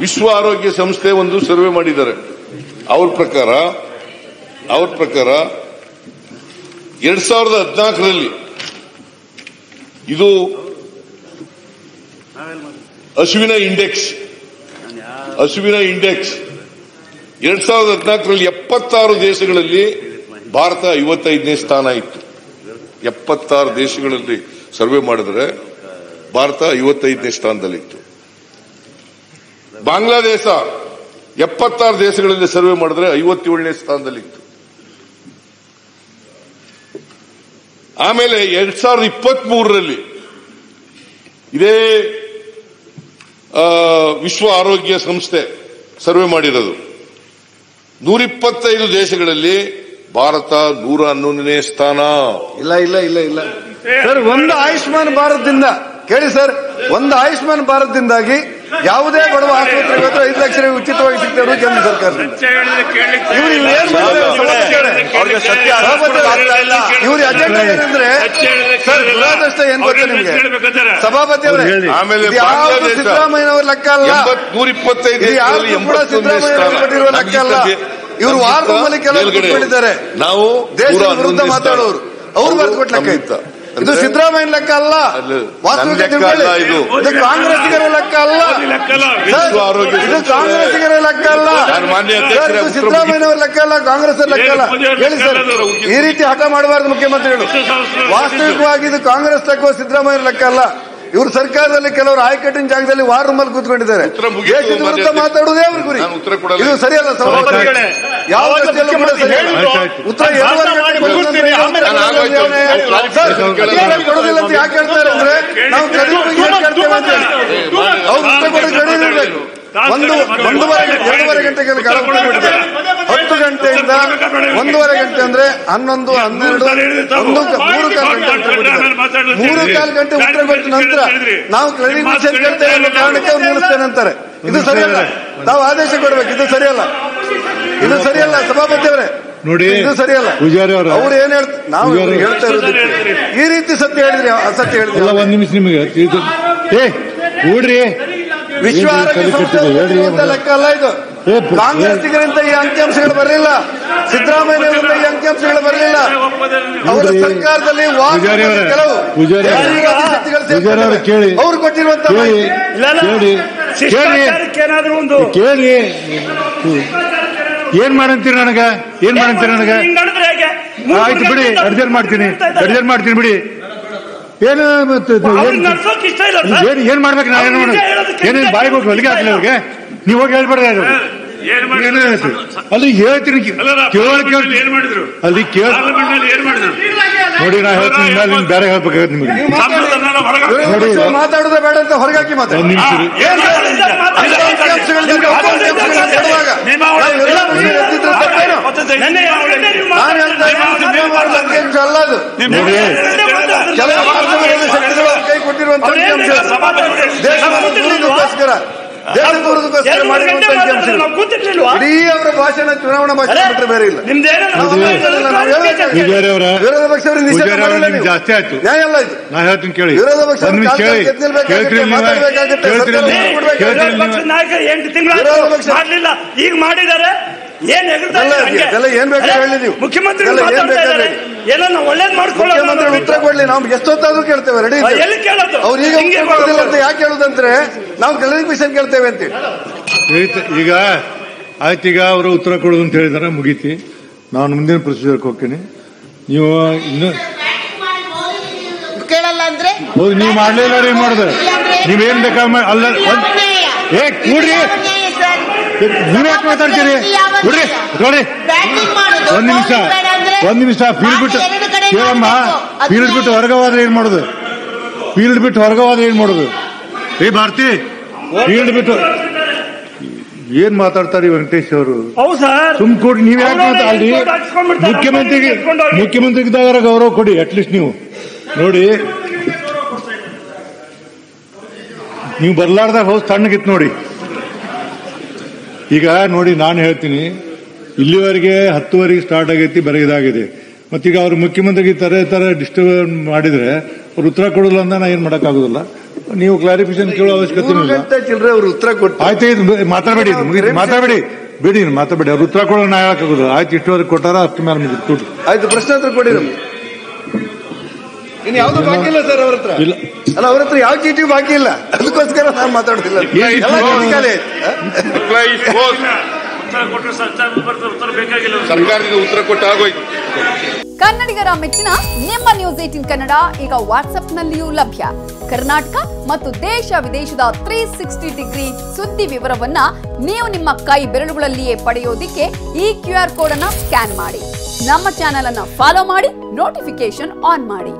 ವಿಶ್ವ ಆರೋಗ್ಯ ಸಂಸ್ಥೆ ಒಂದು ಸರ್ವೆ ಮಾಡಿದ್ದಾರೆ. ಅವ್ರ ಪ್ರಕಾರ ಅವ್ರ ಪ್ರಕಾರ ಎರಡ್ ಸಾವಿರದ ಹದಿನಾಲ್ಕರಲ್ಲಿ ಇದು ಹಸುವಿನ ಇಂಡೆಕ್ಸ್. ಹಸುವಿನ ಇಂಡೆಕ್ಸ್. ಎರಡ್ ಸಾವಿರದ ಹದಿನಾಲ್ಕರಲ್ಲಿ ಎಪ್ಪತ್ತಾರು ದೇಶಗಳಲ್ಲಿ ಭಾರತ ಐವತ್ತೈದನೇ ಸ್ಥಾನ ಇತ್ತು. ಎಪ್ಪತ್ತಾರು ದೇಶಗಳಲ್ಲಿ ಸರ್ವೆ ಮಾಡಿದ್ರೆ ಭಾರತ ಐವತ್ತೈದನೇ ಸ್ಥಾನದಲ್ಲಿತ್ತು. ಬಾಂಗ್ಲಾದೇಶ ಎಪ್ಪತ್ತಾರು ದೇಶಗಳಲ್ಲಿ ಸರ್ವೆ ಮಾಡಿದ್ರೆ ಐವತ್ತೇಳನೇ ಸ್ಥಾನದಲ್ಲಿತ್ತು. ಆಮೇಲೆ ಎರಡ್ ಸಾವಿರದ ಇಪ್ಪತ್ತ್ ಮೂರರಲ್ಲಿ ಇದೇ ವಿಶ್ವ ಆರೋಗ್ಯ ಸಂಸ್ಥೆ ಸರ್ವೆ ಮಾಡಿರೋದು. ನೂರಿಪ್ಪತ್ತೈದು ದೇಶಗಳಲ್ಲಿ ಭಾರತ ನೂರ ಹನ್ನೊಂದನೇ ಸ್ಥಾನ. ಇಲ್ಲ ಇಲ್ಲ ಇಲ್ಲ ಇಲ್ಲ. ಸರ್ ಒಂದು ಆಯುಷ್ಮಾನ್ ಭಾರತದಿಂದ ಕೇಳಿ ಸರ್ ಒಂದು ಆಯುಷ್ಮಾನ್ ಭಾರತದಿಂದಾಗಿ ಯಾವುದೇ ಬಡವ ಆಸ್ಪತ್ರೆಗೆ ಹೋದ್ರೆ ಐದು ಲಕ್ಷ ರೂಪಾಯಿ ಉಚಿತವಾಗಿ ಸಿಗ್ತಾರೆ ಕೇಂದ್ರ ಸರ್ಕಾರ. ಇವ್ರು ಇಲ್ಲಿ ಏನ್ ಮಾಡ್ತಾರೆ? ಅವ್ರಿಗೆ ಸತ್ಯ ಸಭಾಪತಿ ಇಲ್ಲ. ಇವ್ರ ಅಜೆಂಡಾ ಏನಂದ್ರೆ ಸರ್ ದುರಾದೃಷ್ಟ ಏನ್ ಗೊತ್ತಾ ನಿಮ್ಗೆ? ಸಭಾಪತಿ ಅವರೇ ಆಮೇಲೆ ಬಾಂಗ್ಲಾದೇಶ ಸಿದ್ದರಾಮಯ್ಯನವ್ರ ಲೆಕ್ಕ ಅಲ್ಲ? ನೂರ ಇಪ್ಪತ್ತೈದು ಯಾವ್ದು ಕೂಡ ಸಿದ್ದರಾಮಯ್ಯ ಲೆಕ್ಕ ಅಲ್ಲ. ಇವ್ರು ವಾರದ ಮೇಲೆ ಕೆಲವರು ನಾವು ದೇಶದ ವಿರುದ್ಧ ಮಾತಾಡೋರು. ಅವ್ರು ಅವರು ಕೊಟ್ಟ ಲೆಕ್ಕ ಇತ್ತು. ಇದು ಸಿದ್ದರಾಮಯ್ಯ ಲೆಕ್ಕ ಅಲ್ಲ. ಇದು. ಕಾಂಗ್ರೆಸ್ಗರ ಕಾಂಗ್ರೆಸ್ಸಿಗರ ಲೆಕ್ಕ ಅಲ್ಲ. ಇದು ಕಾಂಗ್ರೆಸ್ಸಿಗರ ಲೆಕ್ಕ ಅಲ್ಲ. ಸಿದ್ದರಾಮಯ್ಯನವರ ಲೆಕ್ಕ ಅಲ್ಲ ಕಾಂಗ್ರೆಸ್ ಲೆಕ್ಕ ಅಲ್ಲ. ಹೇಳಿ ಸರ್. ಈ ರೀತಿ ಹಠ ಮಾಡಬಾರದು ಮುಖ್ಯಮಂತ್ರಿಗಳು. ವಾಸ್ತವಿಕವಾಗಿ ಇದು ಕಾಂಗ್ರೆಸ್ ಲೆಕ್ಕ ಸಿದ್ದರಾಮಯ್ಯ ಲೆಕ್ಕ ಅಲ್ಲ. ಇವರು ಸರ್ಕಾರದಲ್ಲಿ ಕೆಲವರು ಆಯ್ಕಟ್ಟಿನ ಜಾಗದಲ್ಲಿ ವಾರ್ ರೂಮಲ್ಲಿ ಕೂತ್ಕೊಂಡಿದ್ದಾರೆ. ದೇಶದ ವಿರುದ್ಧ ಮಾತಾಡುವುದೇ ಅವ್ರ ಗುರಿ. ಇದು ಸರಿಯಲ್ಲ ಯಾವ ಉತ್ತರ ಕೊಡೋದಿಲ್ಲ ಅಂತ ಯಾಕೆ ಹೇಳ್ತಾರೆ ಅಂದ್ರೆ ನಾವು ಕಡಿಮೆ ಅಂತ ಅವ್ರು ಉತ್ತರ ಕೊಡೋದು ಕಡಿಮೆ ಒಂದು ಒಂದೂವರೆ ಎರಡೂವರೆ ಗಂಟೆಗೆ ಕಾಲ ಗಂಟೆಯಿಂದ ಒಂದೂವರೆ ಗಂಟೆ ಅಂದ್ರೆ ಹನ್ನೊಂದು ಹನ್ನೆರಡು ಒಂದು ಮೂರು ಕಾಲು ಗಂಟೆ ಮೂರು ಕಾಲು ಗಂಟೆ ಉತ್ತರ ಕೊಟ್ಟ ನಂತರ ನಾವು ಕ್ಲಾರಿಫಿಕೇಶನ್ ಕೇಳ್ತೇವೆ ಅನ್ನೋ ಕಾರಣಕ್ಕೆ ಅವ್ರು ನಿಲ್ಲಿಸ್ತೇನೆ ಅಂತಾರೆ. ಇದು ಸರಿಯಲ್ಲ. ನಾವು ಆದೇಶ ಕೊಡ್ಬೇಕು ಇದು ಸರಿಯಲ್ಲ. ಇದು ಸರಿಯಲ್ಲ ಸಭಾಪತಿ ಅವರೇ. ನೋಡಿ, ಇದು ಸರಿಯಲ್ಲ. ಪೂಜಾರಿ ಅವರು. ಅವ್ರು ಏನ್ ಹೇಳ್ತಾರೆ ನಾವು ಹೇಳ್ತಾ ಇರೋದು ಈ ರೀತಿ ಸತ್ಯ ಹೇಳಿದ್ರಿ ಅಸತ್ಯ ಹೇಳಿದ್ರಿ ಒಂದ್ ನಿಮಿಷ ನಿಮಗೆ ಏ ಕೂಡ್ರಿ. ವಿಶ್ವ ಆರೋಗ್ಯ ಸಂಸ್ಥೆ ಲೆಕ್ಕ ಅಲ್ಲ ಇದು. ಕಾಂಗ್ರೆಸ್ಸಿಗರಿಂದ ಈ ಅಂಕಿಅಂಶಗಳು ಬರಲಿಲ್ಲ. ಸಿದ್ದರಾಮಯ್ಯನವರಿಂದ ಈ ಅಂಕಿಅಂಶಗಳು ಬರಲಿಲ್ಲ. ಅವರ ಸರ್ಕಾರದಲ್ಲಿ ಕೆಲವು ಅವರೇ, ಕೊಟ್ಟಿರುವಂತ ಕೇಳಿ ಏನ್ ಮಾಡಂತೀರಿ ನನಗ? ಏನ್ ಮಾಡಂತೀರಿ ನನಗ? ಆಯ್ತು ಬಿಡಿ ಅರ್ಜರ್ ಮಾಡ್ತೀನಿ ಅರ್ಜರ್ ಮಾಡ್ತೀನಿ ಬಿಡಿ. ಏನು ಏನ್ ಮಾಡ್ಬೇಕು ನಾನು ಏನ್ ಅವ್ರು ಏನೇನು ಬಾಯಿಗೆ ಹೊಲಿಗೆ ಹಾಕ್ಲಿ ಅವ್ರಿಗೆ? ನೀವು ಹೋಗಿ ಹೇಳ್ಬೇಡ್ರಿ ಅದು? ಅಲ್ಲಿ ಹೇಳ್ತೀನಿ ಕೇಳಿ ಕೇಳಿ ಏನ್ ಮಾಡಿದ್ರು? ಅಲ್ಲಿ ಕೇಳಿ ಪಾರ್ಲಿಮೆಂಟ್ನಲ್ಲಿ ಏನ್ ಮಾಡಿದ್ರು? ನೋಡಿ ನಾ ಹೇಳ್ತೀನಿ ನಿಮ್ಗೆ ಬೇರೆ ಹೇಳ್ಬೇಕಾಗತ್ತೆ ನಿಮಗೆ. ನೋಡಿ. ಮಾತಾಡೋದೇ ಬೇಡ ಅಂತ ಹೊರಗಾಕಿ ಕೆಲವು ಕೈ ಕೊಟ್ಟಿರುವಂತ ದೇಶವನ್ನು ಇಡೀ ಅವರ ಭಾಷಣ ಚುನಾವಣಾ ಭಾಷಣ ಬಿಟ್ಟರೆ ಬೇರೆ ಇಲ್ಲ. ವಿರೋಧ ಪಕ್ಷ. ಜಾಸ್ತಿ ಆಯ್ತು. ನ್ಯಾಯ ಅಲ್ಲ ಇದು. ನಾ ಹೇಳ್ತೀನಿ ಕೇಳಿ. ವಿರೋಧ ಪಕ್ಷ ಮಾತಾಡ್ಬೇಕಾಗುತ್ತೆ, ಕೇಳ್ತೀರಿ ಸತ್ಯ ನೀವು. ಕೊಡ್ಬೇಕಾಗುತ್ತೆ. ಕೇಳ್ತೀರಿ ಪಕ್ಷದ ನೀವು. ನಾಯಕ ಎಂಟು ತಿಂಗಳು ಮಾಡ್ಲಿಲ್ಲ. ಈಗ ಮಾಡಿದ್ದಾರೆ. ಏನ್ ಎಲ್ಲ ಏನ್ ಬೇಕಾದ್ರೂ ಹೇಳಿ ನೀವು. ಮುಖ್ಯಮಂತ್ರಿ ಎಲ್ಲ ಬೇಕಾದ್ರೂ ನಾವು ಒಳ್ಳೇದ್ ಮುಖ್ಯಮಂತ್ರಿ ಉತ್ತರ ಕೊಡ್ಲಿ ನಾವು ಎಷ್ಟೊತ್ತಾದ್ರೂ ಕೇಳ್ತೇವೆ ರೆಡಿ ಎಲ್ಲಿ ಕೇಳೋದು? ಅವ್ರು ಈಗ ಕೊಡೋದಿಲ್ಲ ಅಂತ ಯಾಕೆ ಹೇಳುದಂದ್ರೆ ನಾವು ಕ್ಲಾರಿಫಿಕೇಶನ್ ಕೇಳ್ತೇವೆ ಅಂತ ಈಗ ಆಯ್ತು ಈಗ ಅವರು ಉತ್ತರ ಕೊಡೋದು ಅಂತ ಹೇಳಿದಾರೆ ಮುಗೀತಿ. ನಾನು ಮುಂದಿನ ಪ್ರೊಸೀಜರ್ಗೆ ಹೋಗ್ತೀನಿ. ನೀವು ಇನ್ನು ಕೇಳಲ್ಲ ಅಂದ್ರೆ? ನೀವು ಮಾಡ್ಲಿಲ್ಲ ರೀ ಮಾಡುದು? ನೀವೇನ್ ಬೇಕಾ ಮಾ- ಅಲ್ಲ ಏ ಕೂಡ್ರಿ. ನೀವ್ ಯಾಕೆ ಮಾತಾಡ್ತೀರಿ? ನೋಡ್ರಿ ನೋಡ್ರಿ. ಒಂದ್ ನಿಮಿಷ ಒಂದ್ ನಿಮಿಷ ಫೀಲ್ಡ್ ಬಿಟ್ಟು ಕೇಳಮ್ಮ ಫೀಲ್ಡ್ ಬಿಟ್ಟು ಹೊರಗೆ ಹೋದ್ರೆ ಏನ್ ಮಾಡುದು? ಫೀಲ್ಡ್ ಬಿಟ್ಟು ಹೊರಗೆ ಹೋದ್ರೆ ಏನ್ ಮಾಡುದು? ಏ ಭಾರತಿ ಫೀಲ್ಡ್ ಬಿಟ್ಟು ಏನ್ ಮಾತಾಡ್ತಾರೆ ವೆಂಕಟೇಶ್ ಅವರು? ಹೌದು ಸರ್. ಸುಮ್ ಕೊಡಿ ನೀವ್ ಯಾಕೆ ಅಲ್ಲಿ ಮುಖ್ಯಮಂತ್ರಿಗೆ ಮುಖ್ಯಮಂತ್ರಿಗಿದ್ದಾಗ ಗೌರವ ಕೊಡಿ ಅಟ್ಲೀಸ್ಟ್ ನೀವು. ನೋಡಿ. ನೀವು ಬರ್ಲಾರ್ದಾಗ ಹೌಸ್ ತಣ್ಣಗಿತ್ತು ನೋಡಿ. ಈಗ ನೋಡಿ ನಾನು ಹೇಳ್ತೀನಿ ಇಲ್ಲಿವರೆಗೆ ಹತ್ತುವರೆಗೆ ಸ್ಟಾರ್ಟ್ ಆಗೈತಿ ಬರೆಯದಾಗಿದೆ ಮತ್ತೀಗ ಅವ್ರು ಮುಖ್ಯಮಂತ್ರಿಗೆ ತರ ತರ ಡಿಸ್ಟರ್ಬ್ ಮಾಡಿದ್ರೆ ಅವ್ರು ಉತ್ತರ ಕೊಡಲ್ಲ ಅಂತ ನಾ ಏನ್ ಮಾಡೋಕ್ಕಾಗೋದಿಲ್ಲ. ನೀವು ಕ್ಲಾರಿಫಿಕೇಶನ್ ಕೇಳೋ ಅವಶ್ಯಕತೆ ಇಲ್ಲ. ಉತ್ತರ ಕೊಟ್ಟು ಆಯ್ತು ಇದು ಮಾತಾಡಬೇಡಿ. ಮಾತಾಡಬೇಡಿ. ಬಿಡಿ ಮಾತಾಡಬೇಡಿ. ಅವ್ರು ಉತ್ತರ ಕೊಡೋ ನಾ ಹೇಳಕ್ಕಾಗೋದು ಆಯ್ತು ಇಷ್ಟುವರೆಗೆ ಕೊಟ್ಟಾರ ಅಷ್ಟು ಮೇಲೆ ಆಯ್ತು ಪ್ರಶ್ನೆ ಹತ್ರ ಕೊಡಿ ನಮ್ಗೆ. ಇನ್ನು ಯಾವ್ದು ಬಾಕಿ ಇಲ್ಲ ಸರ್ ಅವ್ರ ಹತ್ರ? ಇಲ್ಲ. ಅಲ್ಲ ಅವ್ರ ಹತ್ರ ಯಾವ ಚೀಟಿ ಬಾಕಿ ಇಲ್ಲ? ಅದಕ್ಕೋಸ್ಕರ ನಾನು ಮಾತಾಡ್ತಿಲ್ಲ ಉತ್ತರ ಕೊಟ್ಟರೆ ಉತ್ತರ ಬೇಕಾಗಿಲ್ಲ ಸರ್ಕಾರದಿಂದ ಉತ್ತರ ಕೊಟ್ಟು ಆಗೋಯ್ತು ಕನ್ನಡಿಗರ ಮೆಚ್ಚಿನ ನಿಮ್ಮ ನ್ಯೂಸ್ ಏಟಿನ್ ಕನ್ನಡ ಈಗ ವಾಟ್ಸ್ಆಪ್ನಲ್ಲಿಯೂ ಲಭ್ಯ. ಕರ್ನಾಟಕ ಮತ್ತು ದೇಶ ವಿದೇಶದ ತ್ರೀ ಸಿಕ್ಸ್ಟಿ ಡಿಗ್ರಿ ಸುದ್ದಿ ವಿವರವನ್ನ ನೀವು ನಿಮ್ಮ ಕೈ ಬೆರಳುಗಳಲ್ಲಿಯೇ ಪಡೆಯೋದಿಕ್ಕೆ ಈ ಕ್ಯೂ ಆರ್ ಕೋಡ್ ಅನ್ನ ಸ್ಕ್ಯಾನ್ ಮಾಡಿ. ನಮ್ಮ ಚಾನೆಲ್ ಅನ್ನ ಫಾಲೋ ಮಾಡಿ ನೋಟಿಫಿಕೇಶನ್ ಆನ್ ಮಾಡಿ.